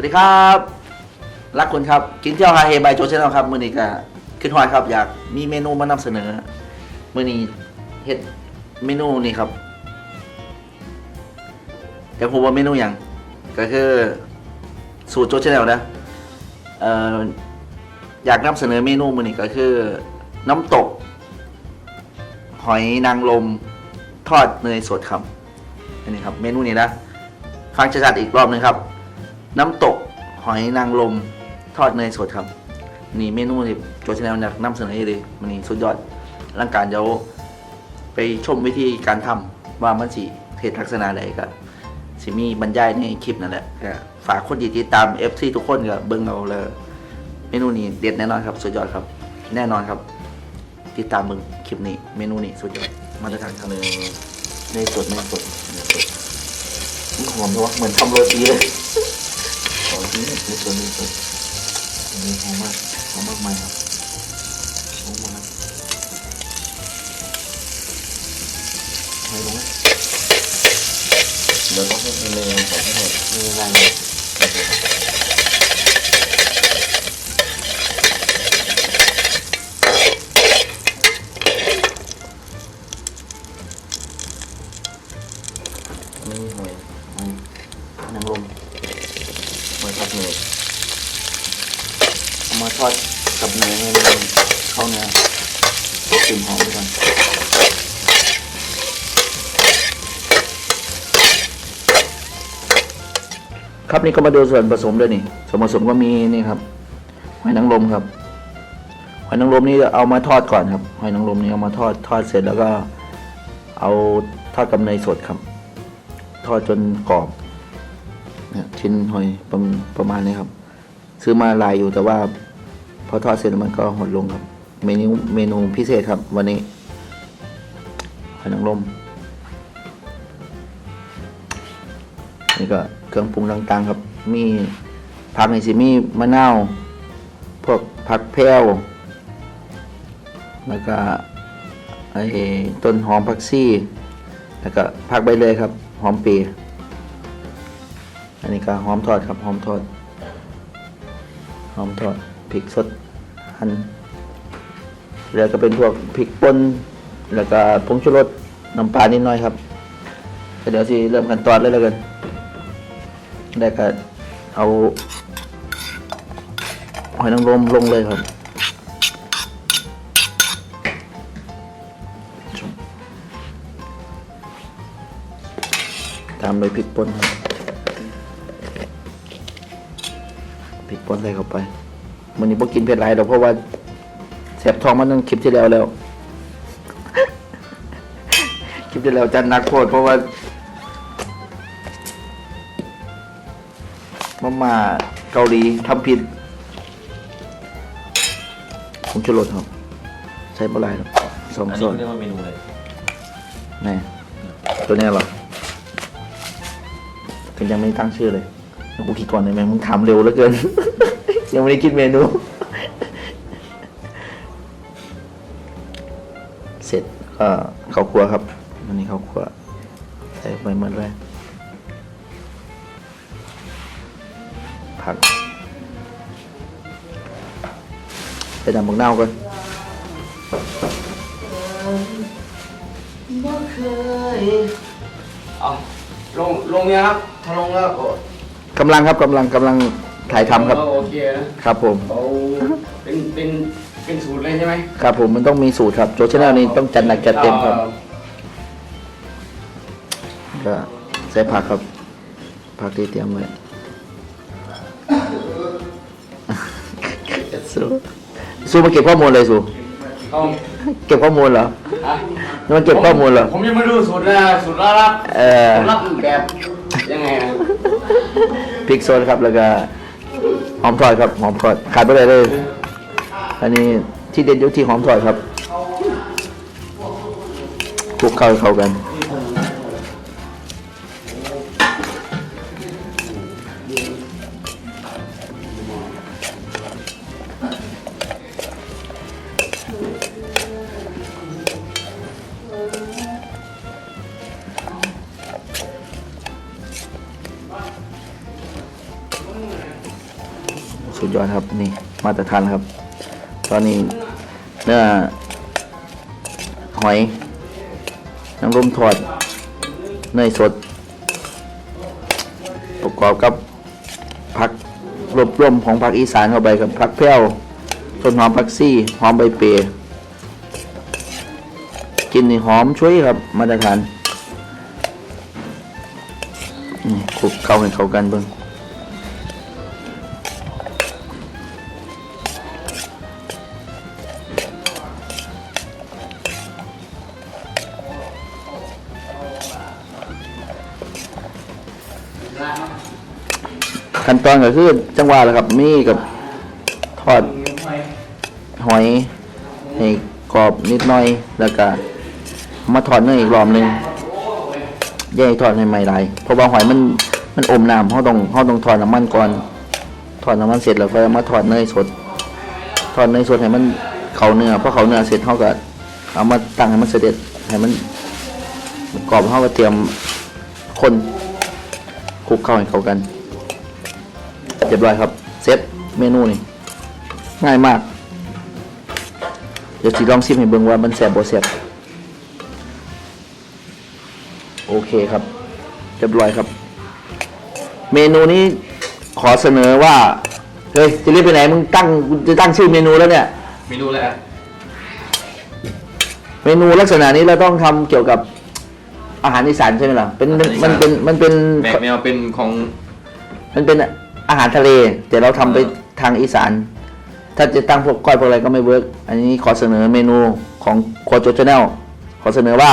วัสดีครับ รักคุณครับ กินเที่ยวฮาเฮบายโจเชนครับ มือนี้ก็ขึ้นหอยครับ อยากมีเมนูมานำเสนอ มือนี้เฮ็ดเมนูนี่ครับอยากรู้ว่าเมนูหยังก็คือสูตรโจชนนะเอ่ออยากนำเสนอเมนูมือนี้ก็คือ น้ำตก หอยนางรมทอดเนยสดครับอันนี้ครับ เมนูนี้นะฟังชัดๆอีกรอบหนึงครับ น้ำตกหอยนางรมทอดเนยสดครับ นี่เมนูที่โจชแนลอยากนำเสนอให้เลยมันนี่สุดยอดร่างการเดี๋ยวไปชมวิธีการทำว่ามันสิเทศลักษณะใดก็สิมีบรรยายในคลิปนั่นแหละก็ฝากคนที่ติดตาม FC ทุกคนก็เบิ่งเอาเลยเมนูนี้เด็ดแน่นอนครับ สุดยอดครับ แน่นอนครับ ติดตามเบิ่งคลิปนี้ เมนูนี้สุดยอดมาตรฐานทางเนยเนยสดเนยสดเนยสดมันหอมเลยวะเหมือนทำโรตีเลย ขอที่นี่คือส่วนหนึ่งส่วนอันนี้หอมมากหอมมากม ทอดกับเนยให้มันเข้าเนื้อกลิ่นหอมด้วยกันครับนี่ก็มาดูส่วนผสมด้วยนี่ส่วนผสมก็มีนี่ครับหอยนางรมครับหอยนางรมนี่เอามาทอดก่อนครับหอยนางรมนี่เอามาทอดทอดเสร็จแล้วก็ เอาทอดกับเนยสดครับ ทอดจนกรอบเนี่ยชิ้นหอยประมประมาณนี้ครับ ซื้อมาลายอยู่แต่ว่า พอทอดเสร็จมันก็หดลงครับ เมนูเมนูพิเศษครับ วันนี้หอยนางรมนี่ก็เครื่องปรุงต่างๆครับ มีผักในสิมีมะนาวพวกผักแพรวแล้วก็ไอ้ต้นหอมผักซี่ แล้วก็ผักใบเลยครับ หอมปีอันนี้ก็หอมทอดครับ หอมทอด หอมทอด พริกสดหั่นแล้วก็เป็นพวกพริกป่นแล้วก็ผงชูรสน้ำปลานิดหน่อยครับเดี๋ยวสิเริ่มกันตอนเลยแล้วกันได้ก็เอาหอยนางรมลงเลยครับตามด้วยพริกป่นครับพริกป่นใส่เข้าไป มันนี้พวกกินเผ็ดหลายดอกเพราะว่าแสบท้องมันตั้งคลิปที่แล้วแล้ว คลิปที่แล้วจันหนักโพดเพราะว่ามาม่าเกาหลีทำผิดผมชูรสครับ ใช้ปลาไหลครับสองอันส่นี้วนเขาเรียกว่าเมนูอะไรแนี่ตัวเนี้ยเหรอก็ยังไม่ตั้งชื่อเลยกูคิดก่อนได้ไหมมึงถามเร็วเหลือเกิน ยังไม่ได้คิดเมนู เสร็จก็ข้าวครัวครับวันนี้ข้าวครัวใส่ไปหมดเลยผักไปดำบักเน่าวก่อนเอาลงลงเนี่ยครับถ้าลงแล้วก็กำลังครับกำลังกำลัง ถ่ายทำครับโอเคนะครับผมเอาเป็นเป็นเป็นสูตรเลยใช่ไหมครับผมมันต้องมีสูตรครับโจชแนลนี้ต้องจัดหนักจัดเต็มครับก็ใส่ผักครับ ผักที่เตรียมไว้สู้สู้มาเก็บข้อมูลเลยสู้เอาเก็บข้อมูลเหรออะนี่มันเก็บข้อมูลเหรอ ผมยังไม่รู้สูตรนะสูตรลับเออสูตรลับแบบยังไงนะพริกโซนครับแล้วก็ หอมถอยครับหอมถอยขาดไปเลยเลย อันนี้ที่เด่นอยู่ที่หอมถอยครับคลุกเข้าเข้ากัน ดยอดครับนี่มาตรฐานครับ ตอนนี้เนื้อหอยน้ำร่มทอดเนยสด ประกอบกับผักรวบรวมของผักอีสานเข้าไปกับผักแพรวต้นหอมผักซี่หอมใบเปยกินนี่หอมช่วยครับมาตรฐานนี่คลุกเข้าให้เข้ากันเบิ่ง ขั้นตอนก็คือจังหวะแหละครับ มีกับทอดหอยให้กรอบนิดหน่อย แล้วก็มาทอดเนื้ออีกรอบหนึ่งแยกทอดให้ใหม่หลายเพราะว่าหอยมันมันอมน้ำเขาต้องเขาต้องทอดน้ำมันก่อนทอดน้ำมันเสร็จแล้วก็มาทอดเนยสดทอดเนยสดให้มันเขาเนื้อพอเขาเนื้อเสร็จเขาก็เอามาตั้งให้มันเสด็จให้มันกรอบเขาก็เตรียมคนคลุกเข้าให้เข้ากัน เรียบร้อยครับ เซตเมนูนี่ ง่ายมาก เดี๋ยวสิลองชิมให้เบิ่งว่ามันแซ่บบ่แซ่บโอเคครับเรียบร้อยครับ เมนูนี้ขอเสนอว่า เฮ้ย จะรีบไปไหนมึงตั้งกูจะตั้งชื่อเมนูแล้วเนี่ย เมนูอะไรอะเมนูลักษณะนี้เราต้องทำเกี่ยวกับอาหารอีสานใช่ไหมล่ะ เป็นมันมันเป็นมันเป็น แบกแนวเป็นของมันเป็น อาหารทะเล แต่เราทำไปทางอีสาน ถ้าจะตั้งพวกก้อยพวกอะไรก็ไม่เวิร์กอันนี้ขอเสนอเมนูของครัวโจชแนลขอเสนอว่า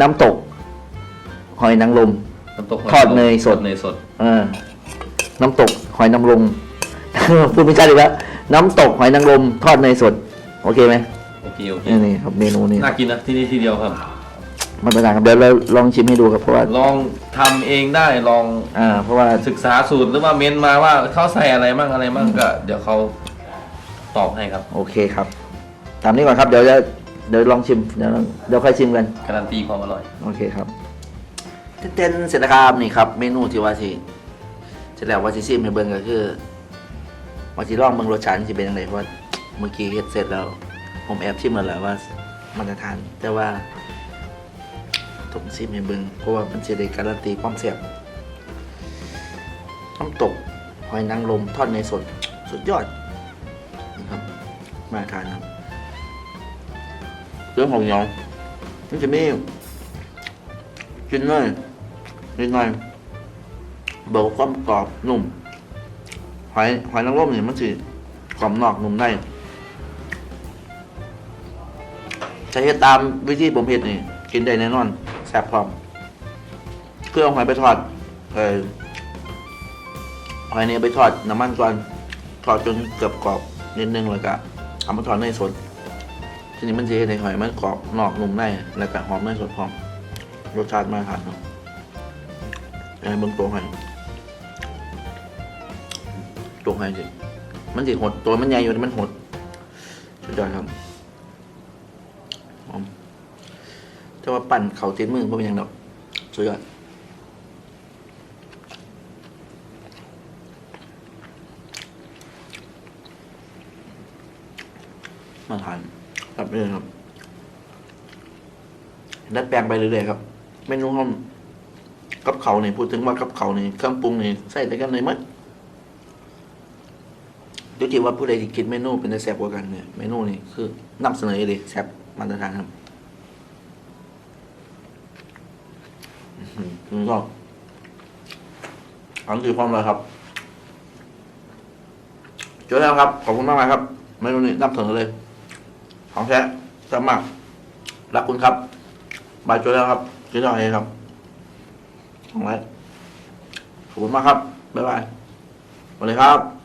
น้ำตก หอยนางรมน้ำตกทอดเนยสดเนยสดเออน้ำตกหอยนางรมพูดไม่ใช่เลยแล้วน้ำตกหอยนางรมทอดเนยสด โอเคไหมโอเคโอเคนี่นี่ครับเมนูนี้น่ากินนะที่นี่ที่เดียวครับ มาตรฐานครับเดี๋ยวเราลองชิมให้ดูครับเพราะว่าลองทำเองได้ลองอ่าเพราะว่าศึกษาสูตรหรือว่าเมนมาว่าเขาใส่อะไรมั่งอะไรมั่งก็ เดี๋ยวเขาตอบให้ครับ โอเคครับตามนี้ก่อนครับเดี๋ยวจะเดี๋ยวลองชิมเดี๋ยวเดี๋ยวค่อยชิมกัน การันตีความอร่อย โอเคครับเต้นๆเสร็จแล้วครับนี่ครับ เมนูที่ว่าที่เสร็จแล้วว่าที่ซิมให้เบิ่งก็คือว่าที่ลองเบิ่งรสชาติสิเป็นยังไงเพราะว่าเมื่อกี้เฮ็ดเสร็จแล้ว ผมแอบชิมแล้วแหละว่า มันจะทาน แต่ว่า ต้องซิมให้เบิ่งเพราะว่ามันสิได้การันตีความแซ่บน้ำตกหอยนางรมทอดในสดสุดยอดนะครับ มาทานครับเรื่องของเหนียวนี่จะมีกินเลยนิดหน่อยบอกว่าความกรอบนุ่มหอยหอยนางรมเนี่ยมันสิกรอบนอกนุ่มในใช้เฮ็ดตามวิธีผมเฮ็ดนี่ กินได้แน่นอน แซ่บพร้อมเพื่อเอาหอยไปทอดเออหอยนี้ไปทอดน้ำมันก่อนทอดจนเกือบกรอบนิดนึงเลยก็เอามาทอดในสดทีนี้มันจะเฮ็ดให้หอยมันกรอบนอกนุ่มในแล้วก็หอมในสดพร้อมรสชาติมากครับเนาะไอ้เบิ้งตัวให้ตัวให้สิมันสิหดตัวมันใหญ่อยู่แต่มันหดสุดยอดครับหอม แต่ว่าปั่นเขาติดมือเพราะเป็นอย่างดอกสุดยอดมาทานครับเรื่องครับดัดแปลงไปเรื่อยๆครับเมนูห้องกับเขาเนี่ยพูดถึงว่ากับเขาเนี่ยเครื่องปรุงเนี่ยใส่แต่กันเลยมั้ยดูจิว่าผู้ใดที่คิดเมนูเป็นแซ่บกว่ากันเนี่ยเมนูนี่คือนำเสนอเลยแซ่บมาตรฐานครับอื้อหือ นี่ก็อันคือความเลยครับจอแล้วครับ ขอบคุณมากๆครับเมนูนี้นำเสนอเลย ของแท้แซ่บมากรักคุณครับบายจอยแล้วครับกินต่อยครับของไรขอบคุณมากครับ บ๊ายบายสวัสดีครับ